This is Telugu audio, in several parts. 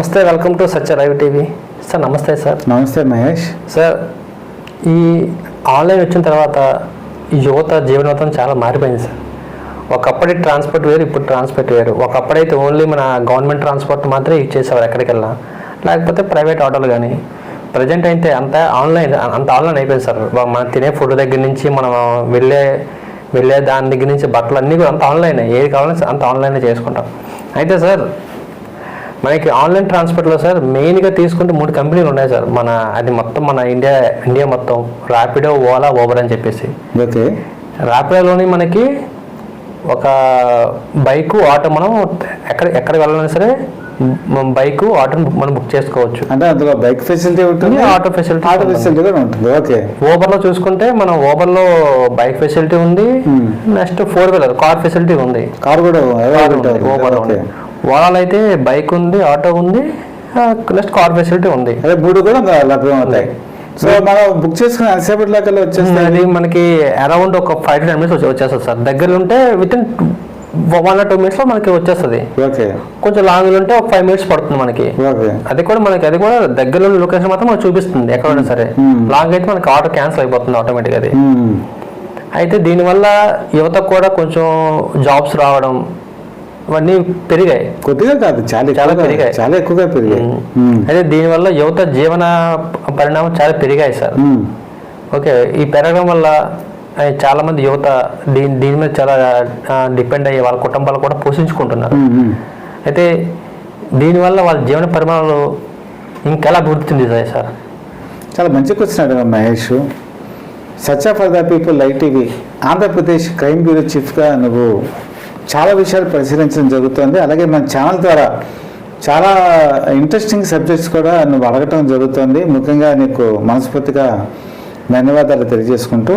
నమస్తే welcome to Satya live TV. Sir నమస్తే సార్. నమస్తే మహేష్. సార్ ఈ ఆన్లైన్ వచ్చిన తర్వాత ఈ యువత జీవనోతం చాలా మారిపోయింది సార్. ఒకప్పటి ట్రాన్స్పోర్ట్ వేరు ఇప్పుడు ట్రాన్స్పోర్ట్ వేరు. ఒకప్పుడైతే ఓన్లీ మన గవర్నమెంట్ ట్రాన్స్పోర్ట్ మాత్రమే యూజ్ చేసేవారు ఎక్కడికి వెళ్ళినా లేకపోతే ప్రైవేట్ ఆటోలు కానీ ప్రజెంట్ అయితే అంత ఆన్లైన్ అంత ఆన్లైన్ అయిపోయింది సార్. మనం తినే ఫుడ్ దగ్గర నుంచి మనం వెళ్ళే వెళ్ళే దాని దగ్గర నుంచి బట్టలు అన్నీ కూడా అంత ఆన్లైన్. ఏది కావాలంటే అంత ఆన్లైన్ చేసుకుంటాం. అయితే సార్ మనకి ఆన్లైన్ ట్రాన్స్పోర్ట్లో సార్ మెయిన్గా తీసుకుంటే మూడు కంపెనీలు ఉన్నాయి సార్. మన అది మొత్తం మన ఇండియా ఇండియా మొత్తం. ర్యాపిడో ఓలా ఓబర్ అని చెప్పేసి. ఓకే. ర్యాపిడోలోని మనకి ఒక బైకు ఆటో మనం ఎక్కడ ఎక్కడ వెళ్ళాలన్నా సరే బైకు ఆటోని మనం బుక్ చేసుకోవచ్చు. అంటే అందులో బైక్ ఫెసిలిటీ ఉంటుంది? ఆటో ఫెసిలిటీ ఆటో ఫెసిలిటీ కూడా ఉంటుంది. ఓకే. ఓబర్లో చూసుకుంటే మనం ఓబర్లో బైక్ ఫెసిలిటీ ఉంది. Hmm. Next four wheeler car facility ఉంది. కార్ కూడా ఓబర్ ఉంది. ఓలాలో అయితే బైక్ ఉంది ఆటో ఉంది నెక్స్ట్ కార్ ఫెసిలిటీ ఉంది. అదే మూడు కూడా అందులో లభ్యం అవుతాయి. సో మనం బుక్ చేసుకుని ఎంతసేపటి దాకా వచ్చేస్తాయి? అది మనకి అరౌండ్ ఒక ఫైవ్ టు టెన్ మినిట్స్ వచ్చేస్తుంది సార్. దగ్గర ఉంటే within one or two మినిట్స్లో మనకి వచ్చేస్తుంది. ఓకే. కొంచెం లాంగ్ ఉంటే ఒక ఫైవ్ మినిట్స్ పడుతుంది మనకి. ఓకే. అది కూడా మనకి అది కూడా దగ్గరలో లొకేషన్ మాత్రం మనకు చూపిస్తుంది ఎక్కడైనా సరే. లాంగ్ అయితే మనకి ఆర్డర్ క్యాన్సిల్ అయిపోతుంది ఆటోమేటిక్ అది. అయితే దీనివల్ల యువతకు కూడా కొంచెం జాబ్స్ రావడం ఇవన్నీ పెరిగాయి కొద్దిగా కాదు చాలా చాలా పెరిగాయి. చాలా ఎక్కువగా పెరిగాయి. అయితే దీనివల్ల యువత జీవన పరిణామం చాలా పెరిగాయి సార్. ఓకే ఈ పెరగడం వల్ల చాలా మంది యువత దీని దీని మీద చాలా డిపెండ్ అయ్యి వాళ్ళ కుటుంబాలు కూడా పోషించుకుంటున్నారు. అయితే దీనివల్ల వాళ్ళ జీవన పరిమాణాలు ఇంకెలా అభివృద్ధి చెందుతాయి సార్ చాలా మంచి క్వశ్చన్ అడిగా Mahesh సచ్చా for the people live TV Andhra Pradesh crime bureau చీఫ్గా నువ్వు చాలా విషయాలు పరిశీలించడం జరుగుతుంది. అలాగే మన ఛానల్ ద్వారా చాలా ఇంట్రెస్టింగ్ సబ్జెక్ట్స్ కూడా నువ్వు అడగటం జరుగుతుంది. ముఖ్యంగా నీకు మనస్ఫూర్తిగా ధన్యవాదాలు తెలియజేసుకుంటూ.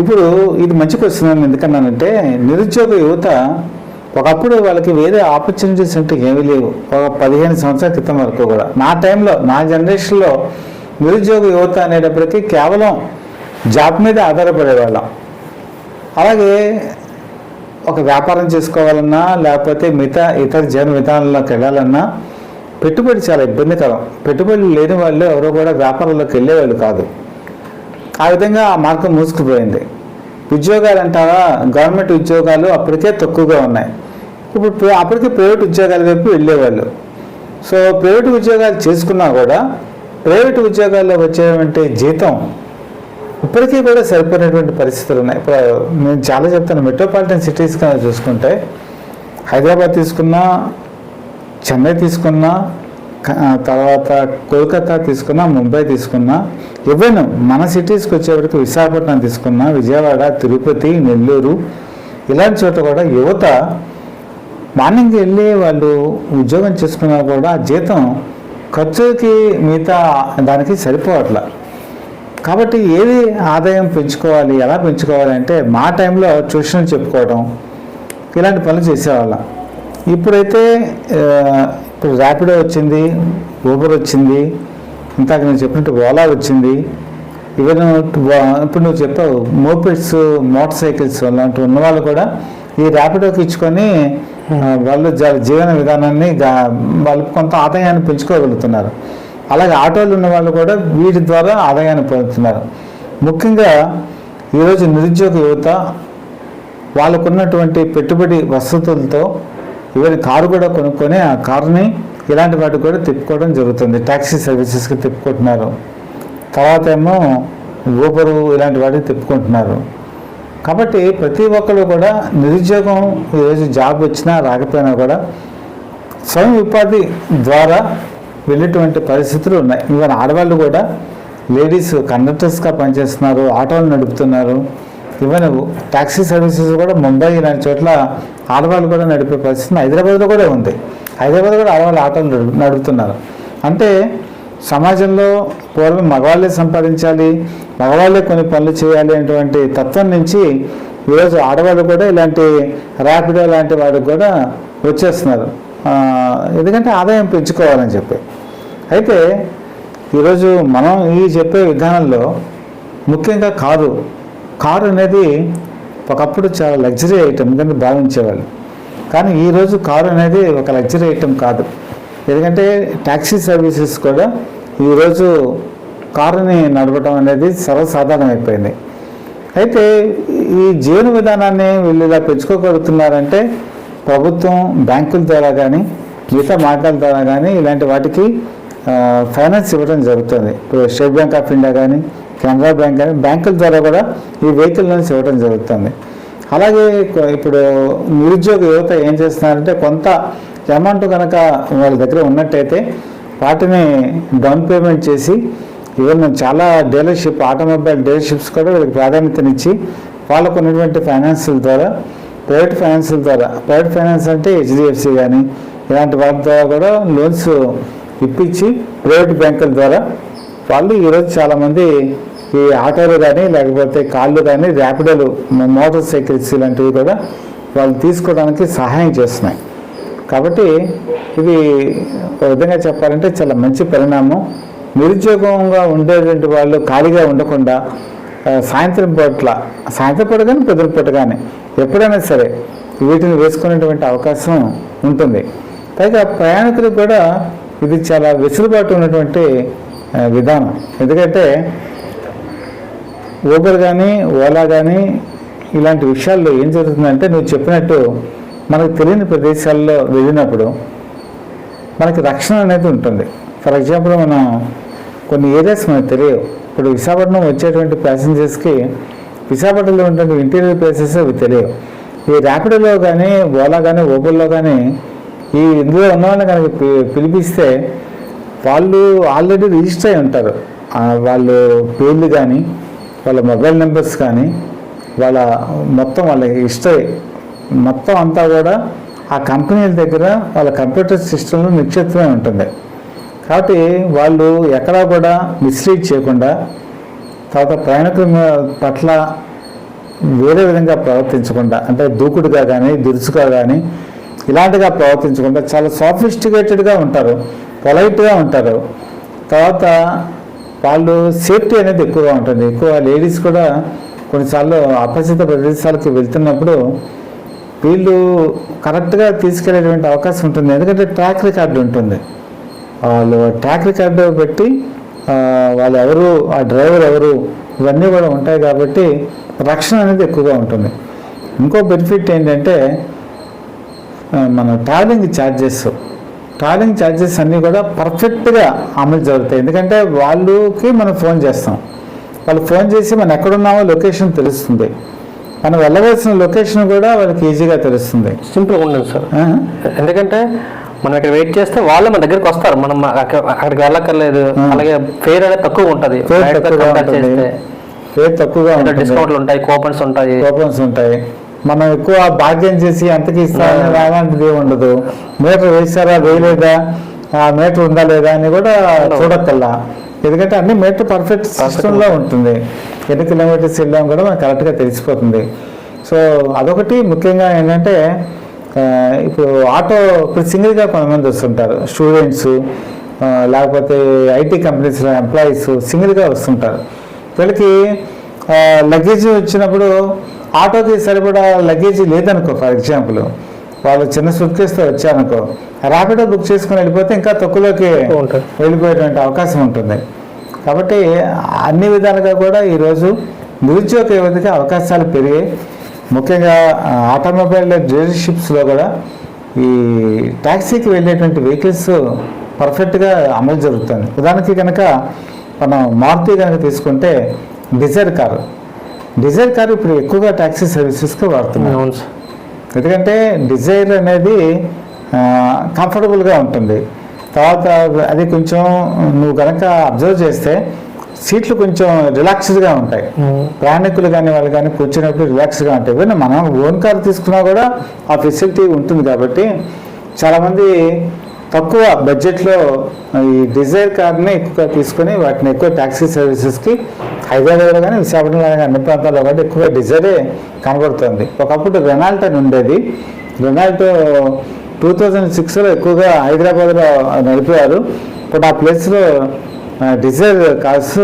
ఇప్పుడు ఇది మంచి క్వశ్చన్ ఎందుకన్నానంటే నిరుద్యోగ యువత ఒకప్పుడు వాళ్ళకి వేరే ఆపర్చునిటీస్ అంటే ఏమీ లేవు. ఒక పదిహేను సంవత్సరాల క్రితం వరకు కూడా. నా టైంలో నా జనరేషన్లో నిరుద్యోగ యువత అనేటప్పటికీ కేవలం జాబ్ మీద ఆధారపడేవాళ్ళం. అలాగే ఒక వ్యాపారం చేసుకోవాలన్నా లేకపోతే మిగతా ఇతర జన విధానంలోకి వెళ్ళాలన్నా పెట్టుబడి చాలా ఇబ్బందికరం. పెట్టుబడి లేని వాళ్ళు ఎవరో కూడా వ్యాపారంలోకి వెళ్ళేవాళ్ళు కాదు. ఆ విధంగా ఆ మార్గం మూసుకుపోయింది. ఉద్యోగాలు అంటారా? గవర్నమెంట్ ఉద్యోగాలు అప్పటికే తక్కువగా ఉన్నాయి. ఇప్పుడు అప్పటికే ప్రైవేట్ ఉద్యోగాల వైపు వెళ్ళేవాళ్ళు. సో ప్రైవేట్ ఉద్యోగాలు చేసుకున్నా కూడా ప్రైవేట్ ఉద్యోగాల్లో వచ్చేటువంటి జీతం ఇప్పటికీ కూడా సరిపోయినటువంటి పరిస్థితులు ఉన్నాయి. ఇప్పుడు నేను చాలా చెప్తాను. మెట్రోపాలిటన్ సిటీస్ కన్నా చూసుకుంటే హైదరాబాద్ తీసుకున్నా చెన్నై తీసుకున్నా తర్వాత కోల్కతా తీసుకున్నా ముంబై తీసుకున్నా ఈవెన్ మన సిటీస్కి వచ్చేవరకు విశాఖపట్నం తీసుకున్నా విజయవాడ తిరుపతి నెల్లూరు ఇలాంటి చోట కూడా యువత మార్నింగ్ వెళ్ళి వాళ్ళు ఉద్యోగం చేసుకున్నా కూడా జీతం ఖర్చుకి మిగతా దానికి సరిపోవట్ల. కాబట్టి ఏది ఆదాయం పెంచుకోవాలి ఎలా పెంచుకోవాలి అంటే మా టైంలో ట్యూషన్ చెప్పుకోవడం ఇలాంటి పనులు చేసేవాళ్ళం. ఇప్పుడైతే ఇప్పుడు ర్యాపిడో వచ్చింది ఊబర్ వచ్చింది ఇందాక నేను చెప్పినట్టు ఓలా వచ్చింది ఈవెన్ ఇప్పుడు నువ్వు చెప్పావు మోపెడ్స్ మోటార్ సైకిల్స్ అలాంటి ఉన్న వాళ్ళు కూడా ఈ ర్యాపిడోకి ఇచ్చుకొని వాళ్ళు జ- జీవన విధానాన్ని వాళ్ళు కొంత ఆదాయాన్ని పెంచుకోగలుగుతున్నారు. అలాగే ఆటోలు ఉన్న వాళ్ళు కూడా వీటి ద్వారా ఆదాయాన్ని పొందుతున్నారు. ముఖ్యంగా ఈరోజు నిరుద్యోగ యువత వాళ్ళకున్నటువంటి పెట్టుబడి వసతులతో ఈవెన్ కారు కూడా కొనుక్కొని ఆ కారుని ఇలాంటి వాటికి కూడా తిప్పుకోవడం జరుగుతుంది. ట్యాక్సీ సర్వీసెస్కి తిప్పుకుంటున్నారు. తర్వాత ఏమో ఊబరు ఇలాంటి వాటికి తిప్పుకుంటున్నారు. కాబట్టి ప్రతి ఒక్కరు కూడా నిరుద్యోగం ఈరోజు జాబ్ వచ్చినా రాకపోయినా కూడా స్వయం ఉపాధి ద్వారా వెళ్ళేటువంటి పరిస్థితులు ఉన్నాయి. ఈవెన్ ఆడవాళ్ళు కూడా లేడీస్ కండక్టర్స్గా పనిచేస్తున్నారు ఆటోలు నడుపుతున్నారు. ఈవెన్ ట్యాక్సీ సర్వీసెస్ కూడా ముంబై ఇలాంటి చోట్ల ఆడవాళ్ళు కూడా నడిపే పరిస్థితి హైదరాబాద్లో కూడా ఉంది. హైదరాబాద్ కూడా ఆడవాళ్ళు ఆటోలు నడుపుతున్నారు. అంటే సమాజంలో పూర్వం మగవాళ్ళే సంపాదించాలి మగవాళ్ళే కొన్ని పనులు చేయాలి అనేటువంటి తత్వం నుంచి ఈరోజు ఆడవాళ్ళు కూడా ఇలాంటి ర్యాపిడో లాంటి వాడికి కూడా వచ్చేస్తున్నారు. ఎందుకంటే ఆదాయం పెంచుకోవాలని చెప్పి. అయితే ఈరోజు మనం ఈ చెప్పే విధానంలో ముఖ్యంగా కారు. కారు అనేది ఒకప్పుడు చాలా లగ్జరీ ఐటెం కింద భావించేవాళ్ళు. కానీ ఈరోజు కారు అనేది ఒక లగ్జరీ ఐటెం కాదు. ఎందుకంటే ట్యాక్సీ సర్వీసెస్ కూడా ఈరోజు కారుని నడపడం అనేది సర్వసాధారణం అయిపోయింది అయితే ఈ జీవన విధానాన్ని వీళ్ళు ఇలా పెంచుకోగలుగుతున్నారంటే ప్రభుత్వం బ్యాంకుల ద్వారా కానీ మిగతా మార్గాల ద్వారా కానీ ఇలాంటి వాటికి ఫైనాన్స్ ఇవ్వడం జరుగుతుంది. ఇప్పుడు స్టేట్ బ్యాంక్ ఆఫ్ ఇండియా కానీ కెనరా బ్యాంక్ కానీ బ్యాంకుల ద్వారా కూడా ఈ వెహికల్ లోన్స్ ఇవ్వడం జరుగుతుంది. అలాగే ఇప్పుడు నిరుద్యోగ యువత ఏం చేస్తున్నారంటే కొంత అమౌంట్ కనుక వాళ్ళ దగ్గర ఉన్నట్టయితే వాటిని డౌన్ పేమెంట్ చేసి ఈవెన్ చాలా డీలర్షిప్ ఆటోమొబైల్ డీలర్షిప్స్ కూడా వీళ్ళకి ప్రాధాన్యతనిచ్చి వాళ్ళకు ఉన్నటువంటి ఫైనాన్షియల్ ద్వారా ప్రైవేట్ ఫైనాన్స్ల ద్వారా ప్రైవేట్ ఫైనాన్స్ అంటే హెచ్డిఎఫ్సి కానీ ఇలాంటి వాటి ద్వారా కూడా లోన్స్ ఇప్పించి ప్రైవేట్ బ్యాంకుల ద్వారా వాళ్ళు ఈరోజు చాలామంది ఈ ఆటోలు కానీ లేకపోతే కార్లు కానీ ర్యాపిడోలు మోటార్ సైకిల్స్ ఇలాంటివి కూడా వాళ్ళు తీసుకోవడానికి సహాయం చేస్తున్నాయి. కాబట్టి ఇది ఒక విధంగా చెప్పాలంటే చాలా మంచి పరిణామం. నిరుద్యోగంగా ఉండేటువంటి వాళ్ళు ఖాళీగా ఉండకుండా సాయంత్రం పూట్ల. సాయంత్రం పూట కానీ పొద్దున పూట కానీ ఎప్పుడైనా సరే వీటిని వేసుకునేటువంటి అవకాశం ఉంటుంది. పైగా ప్రయాణికులకు కూడా ఇది చాలా వెసులుబాటు ఉన్నటువంటి విధానం. ఎందుకంటే ఊబర్ కానీ ఓలా కానీ ఇలాంటి విషయాల్లో ఏం జరుగుతుందంటే నువ్వు చెప్పినట్టు మనకు తెలియని ప్రదేశాల్లో వెళ్ళినప్పుడు మనకి రక్షణ అనేది ఉంటుంది. ఫర్ ఎగ్జాంపుల్ మనం కొన్ని ఏరియాస్ మనకు తెలియవు. ఇప్పుడు విశాఖపట్నం వచ్చేటువంటి ప్యాసింజర్స్కి విశాఖపట్నంలో ఉన్నటువంటి ఇంటీరియర్ ప్లేసెస్ అవి తెలియవు. ఈ ర్యాపిడోలో కానీ ఓలా కానీ ఓబర్లో కానీ ఈ ఇందులో ఉన్న వాళ్ళని కనుక పి- పిలిపిస్తే వాళ్ళు ఆల్రెడీ రిజిస్టర్ అయి ఉంటారు. వాళ్ళు పేర్లు కానీ వాళ్ళ మొబైల్ నెంబర్స్ కానీ వాళ్ళ మొత్తం వాళ్ళ హిస్టరీ మొత్తం అంతా కూడా ఆ కంపెనీల దగ్గర వాళ్ళ కంప్యూటర్ సిస్టంలో నిక్షిప్తమై ఉంటుంది. కాబట్టి వాళ్ళు ఎక్కడా కూడా మిస్లీడ్ చేయకుండా తర్వాత ప్రయాణికుల పట్ల వేరే విధంగా ప్రవర్తించకుండా అంటే దూకుడుగా కానీ దురుసుగా కానీ ఇలాంటిగా ప్రవర్తించకుండా చాలా సాఫిస్టికేటెడ్గా ఉంటారు పొలైట్గా ఉంటారు. తర్వాత వాళ్ళు సేఫ్టీ అనేది ఎక్కువగా ఉంటుంది. ఎక్కువ లేడీస్ కూడా కొన్నిసార్లు అపరిచిత ప్రదేశాలకు వెళ్తున్నప్పుడు వీళ్ళు కరెక్ట్గా తీసుకెళ్ళేటువంటి అవకాశం ఉంటుంది. ఎందుకంటే ట్రాక్ రికార్డు ఉంటుంది. వాళ్ళు ట్రాక్ రికార్డు పెట్టి వాళ్ళు ఎవరు ఆ డ్రైవర్ ఎవరు ఇవన్నీ కూడా ఉంటాయి కాబట్టి రక్షణ అనేది ఎక్కువగా ఉంటుంది. ఇంకో బెనిఫిట్ ఏంటంటే మన ట్రావెలింగ్ ఛార్జెస్ ట్రావెలింగ్ ఛార్జెస్ అన్నీ కూడా పర్ఫెక్ట్గా అమలు జరుగుతాయి. ఎందుకంటే వాళ్ళకి మనం ఫోన్ చేస్తాం. వాళ్ళు ఫోన్ చేసి మనం ఎక్కడున్నామో లొకేషన్ తెలుస్తుంది. మనం వెళ్ళవలసిన లొకేషన్ కూడా వాళ్ళకి ఈజీగా తెలుస్తుంది. సింపుల్గా ఉండదు సార్? ఎందుకంటే మనం ఇక్కడ వెయిట్ చేస్తే వాళ్ళే మన దగ్గరికి వస్తారు. మనం అక్క- అక్కడికి వెళ్ళక్కర్లేదు. అలాగే ఫేర్ అనేది తక్కువ ఉంటుంది. ఫేర్ తక్కువగా డిస్కౌంట్లు ఉంటాయి కూపన్స్ ఉంటాయి. కూపన్స్ ఉంటాయి. మనం ఎక్కువ భాగ్యం చేసి ఎంతకి ఇస్తామని అలాంటిది ఉండదు. మీటర్ వేసారా వేయలేదా? ఆ మీటర్ ఉందా లేదా అని కూడా చూడక్కల్లా ఎందుకంటే అన్ని మీటర్ పర్ఫెక్ట్ సిస్టంలో ఉంటుంది. ఎన్ని కిలోమీటర్స్ వెళ్ళాం కూడా మనకు కరెక్ట్గా తెలిసిపోతుంది. సో అదొకటి. ముఖ్యంగా ఏంటంటే ఇప్పుడు ఆటో ఇప్పుడు సింగిల్గా కొంతమంది వస్తుంటారు. స్టూడెంట్స్ లేకపోతే ఐటీ కంపెనీస్లో ఎంప్లాయీస్ సింగిల్గా వస్తుంటారు. వీళ్ళకి లగేజ్ వచ్చినప్పుడు ఆటోకి సరిపడా లగేజ్ లేదనుకో ఫర్ ఎగ్జాంపుల్. వాళ్ళు చిన్న సూట్ కేసుతో వచ్చారనుకో ర్యాపిడో బుక్ చేసుకుని వెళ్ళిపోతే ఇంకా తక్కువలోకి. వెళ్ళిపోయేటువంటి అవకాశం ఉంటుంది. కాబట్టి అన్ని విధాలుగా కూడా ఈరోజు నిరుద్యోగ యువతకి అవకాశాలు పెరిగాయి. ముఖ్యంగా ఆటోమొబైల్ డీలర్షిప్స్లో కూడా ఈ ట్యాక్సీకి వెళ్ళేటువంటి వెహికల్స్ పర్ఫెక్ట్గా అమలు జరుగుతుంది ఉదాహరణకి కనుక మనం మారుతి కనుక తీసుకుంటే డిజైర్ కారు. డిజైర్ కారు ఇప్పుడు ఎక్కువగా ట్యాక్సీ సర్వీసెస్కి వాడుతున్నాం ఎందుకంటే డిజైర్ అనేది కంఫర్టబుల్గా ఉంటుంది. తర్వాత అది కొంచెం నువ్వు కనుక అబ్జర్వ్ చేస్తే సీట్లు కొంచెం రిలాక్స్డ్గా ఉంటాయి. ప్రయాణికులు కానీ వాళ్ళు కానీ కూర్చున్నప్పుడు రిలాక్స్గా ఉంటాయి. ఈవెన్ మనం ఓన్ కార్ తీసుకున్నా కూడా ఆ ఫెసిలిటీ ఉంటుంది కాబట్టి చాలామంది తక్కువ బడ్జెట్లో ఈ డిజైర్ కార్ని ఎక్కువగా తీసుకొని వాటిని ఎక్కువ ట్యాక్సీ సర్వీసెస్కి హైదరాబాద్లో కానీ విశాఖపట్నంలో కానీ అన్ని ప్రాంతాల్లో కూడా ఎక్కువ డిజైరే కనబడుతుంది. ఒకప్పుడు రెనాల్ట్ అని ఉండేది. రెనాల్టో టూ థౌజండ్ సిక్స్లో ఎక్కువగా హైదరాబాద్లో నడిపారు ఇప్పుడు ఆ ప్లేస్లో డిజైర్ కార్స్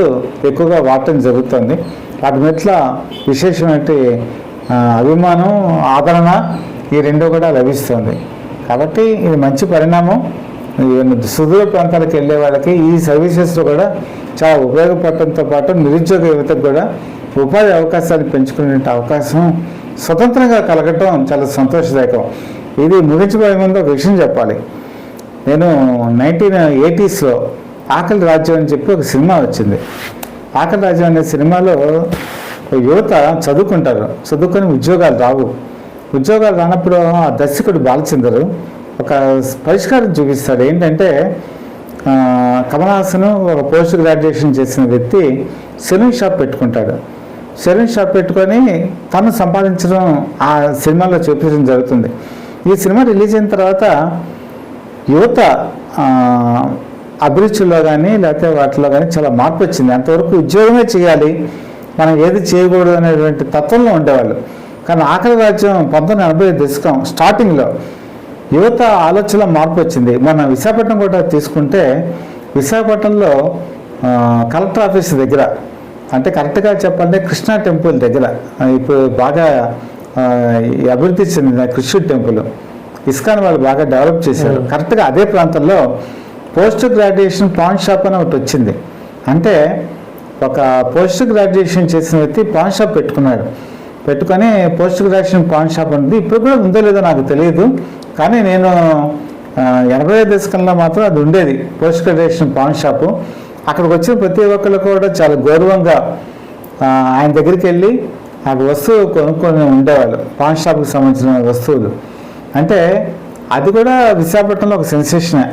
ఎక్కువగా వాడటం జరుగుతుంది. వాటి మెట్ల విశేషమైన అభిమానం ఆదరణ ఈ రెండు కూడా లభిస్తుంది. కాబట్టి ఇది మంచి పరిణామం. ఈవెన్ సుదూర ప్రాంతాలకు వెళ్ళే వాళ్ళకి ఈ సర్వీసెస్లో కూడా చాలా ఉపయోగపడటంతో పాటు నిరుద్యోగ యువతకు కూడా ఉపాధి అవకాశాలు పెంచుకునే అవకాశం స్వతంత్రంగా కలగటం చాలా సంతోషదాయకం. ఇది ముగించబోయే ముందు ఒక విషయం చెప్పాలి. నేను నైన్టీన్ ఎయిటీస్లో ఆకలి రాజ్యం అని చెప్పి ఒక సినిమా వచ్చింది. ఆకలి రాజ్యం అనే సినిమాలో యువత చదువుకుంటారు. చదువుకొని ఉద్యోగాలు రావు. ఉద్యోగాలు రానప్పుడు ఆ దర్శకుడు బాలచందరు ఒక పరిష్కారం చూపిస్తాడు. ఏంటంటే కమలాసను ఒక పోస్ట్ గ్రాడ్యుయేషన్ చేసిన వ్యక్తి సెలూన్ షాప్ పెట్టుకుంటాడు. సెలూన్ షాప్ పెట్టుకొని తను సంపాదించడం ఆ సినిమాలో చూపించడం జరుగుతుంది. ఈ సినిమా రిలీజ్ అయిన తర్వాత యువత ఆ, అభిరుచుల్లో కానీ లేకపోతే వాటిలో కానీ చాలా మార్పు వచ్చింది. అంతవరకు ఉద్యోగమే చేయాలి. మనం ఏది చేయకూడదు అనేటువంటి తత్వంలో ఉండేవాళ్ళు. కానీ ఆఖరి రాజ్యం పంతొమ్మిది ఎనభై దశకం స్టార్టింగ్లో యువత ఆలోచనలో మార్పు వచ్చింది. మన విశాఖపట్నం కూడా తీసుకుంటే విశాఖపట్నంలో కలెక్టర్ ఆఫీస్ దగ్గర అంటే కరెక్ట్గా చెప్పాలంటే కృష్ణా టెంపుల్ దగ్గర ఇప్పుడు బాగా అభివృద్ధి చెందిన కృష్ణుడు టెంపుల్. ఇస్కాన్ వాళ్ళు బాగా డెవలప్ చేశారు. కరెక్ట్గా అదే ప్రాంతంలో పోస్ట్ గ్రాడ్యుయేషన్ పాన్ షాప్ అని ఒకటి వచ్చింది. అంటే ఒక పోస్ట్ గ్రాడ్యుయేషన్ చేసిన వ్యక్తి పాన్ షాప్ పెట్టుకున్నాడు. పెట్టుకొని పోస్ట్ గ్రాడ్యుయేషన్ పాన్ షాప్ ఉంది ఇప్పుడు కూడా ఉందో లేదో నాకు తెలియదు. కానీ నేను ఆ, ఎనభై దశకంలో మాత్రం అది ఉండేది పోస్ట్ గ్రాడ్యుయేషన్ పాన్ షాపు. అక్కడికి వచ్చిన ప్రతి ఒక్కరు కూడా చాలా గౌరవంగా ఆయన దగ్గరికి వెళ్ళి ఆ వస్తువు కొనుక్కొని ఉండేవాళ్ళు పాన్ షాప్కి సంబంధించిన వస్తువులు. అంటే అది కూడా విశాఖపట్నంలో ఒక సెన్సేషనే.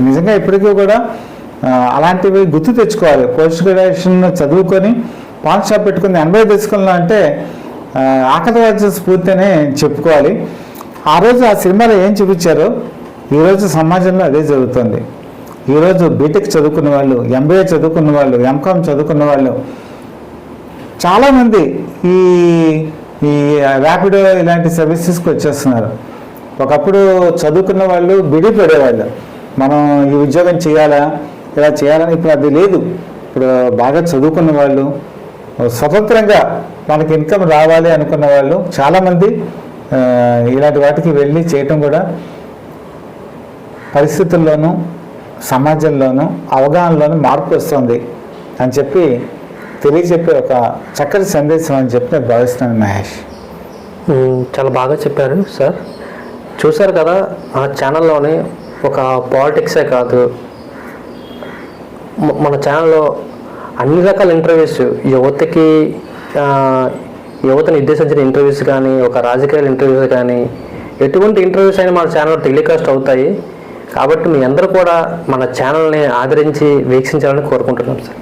నిజంగా ఇప్పటికీ కూడా అలాంటివి గుర్తు తెచ్చుకోవాలి. పోస్ట్ గ్రాడ్యుయేషన్ చదువుకొని పాన్ షాప్ పెట్టుకుని ఎనభై దశకంలో అంటే ఆ, ఆకలి అని చెప్పుకోవాలి. ఆ రోజు ఆ సినిమాలో ఏం చూపించారో ఈరోజు సమాజంలో అదే జరుగుతుంది. ఈరోజు బీటెక్ చదువుకున్న వాళ్ళు ఎంబీఏ చదువుకున్న వాళ్ళు ఎంకామ్ చదువుకున్న వాళ్ళు చాలామంది ఈ ఈ ర్యాపిడో ఇలాంటి సర్వీసెస్కి వచ్చేస్తున్నారు. ఒకప్పుడు చదువుకున్న వాళ్ళు బిడి పడేవాళ్ళు మనం ఈ ఉద్యోగం చేయాలా? ఇలా చేయాలని ఇప్పుడు అది లేదు. ఇప్పుడు బాగా చదువుకున్న వాళ్ళు స్వతంత్రంగా మనకి ఇన్కమ్ రావాలి అనుకున్న వాళ్ళు చాలామంది ఇలాంటి వాటికి వెళ్ళి చేయటం కూడా పరిస్థితుల్లోనూ సమాజంలోనూ అవగాహనలోనూ మార్పు వస్తుంది అని చెప్పి తెలియజెప్పే ఒక చక్కటి సందేశం అని చెప్పి నేను భావిస్తున్నాను మహేష్. చాలా బాగా చెప్పారు సార్. చూశారు కదా ఆ ఛానల్లోనే ఒక పాలిటిక్సే కాదు. మన ఛానల్లో అన్ని రకాల ఇంటర్వ్యూస్ యువతకి ఆ, యువతని ఉద్దేశించిన ఇంటర్వ్యూస్ కానీ ఒక రాజకీయాల ఇంటర్వ్యూస్ కానీ ఎటువంటి ఇంటర్వ్యూస్ అయినా మన ఛానల్లో టెలికాస్ట్ అవుతాయి. కాబట్టి మీ అందరూ కూడా మన ఛానల్ని ఆదరించి వీక్షించాలని కోరుకుంటున్నాం సార్